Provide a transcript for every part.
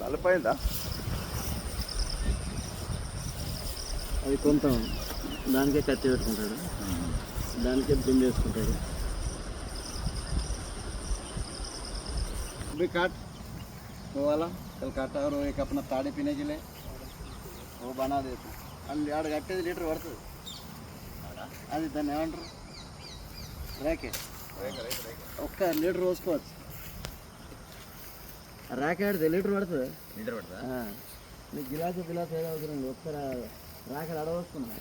నలిపోయిందా అది కొంత దానికే కత్తి పెట్టుకుంటాడు దానికే బిందె వేసుకుంటాడు भी काट वो वाला कल काटा और वो एक अपना ताड़ी पीने के लिए वो बना देते ಅಲ್ಲಿ ಎರಡು ಗಟ್ಟೆ ಲೀಟ್ರ್ ಬರ್ತದೆ అది దాన్ని ఏమంటారు రేకే ఒక్క లీటర్ పోసుకోవచ్చు రాకే ఆడితే లీటర్ పడుతుంది. లీటర్ పడుతుందా. నీకు గిలాసు గిలాసు ఏదో అవుతుంది ఒకసారి రాకెట్ అడవస్తున్నా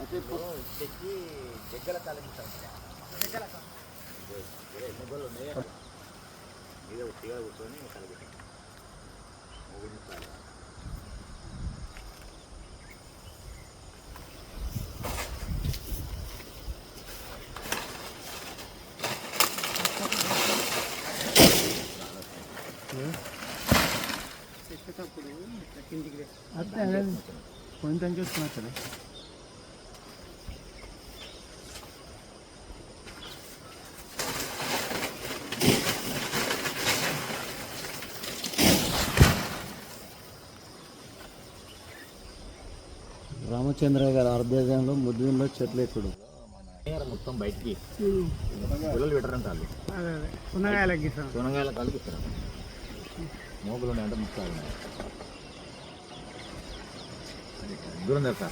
అయితే ఇప్పుడు కొంచెం చూసుకున్నా రామచంద్ర గారి ఆర్దేశంలో ముద్దులో చెట్లు ఎక్కుడు మొత్తం బయటికి. పిల్లలు పెట్టరంట వాళ్ళు సున్నగాయలకి సోనగాయల కలిగిస్తారు మోగులు ఉన్నాయంటే ముక్కలు ఉన్నాయి దూరం తెలుసా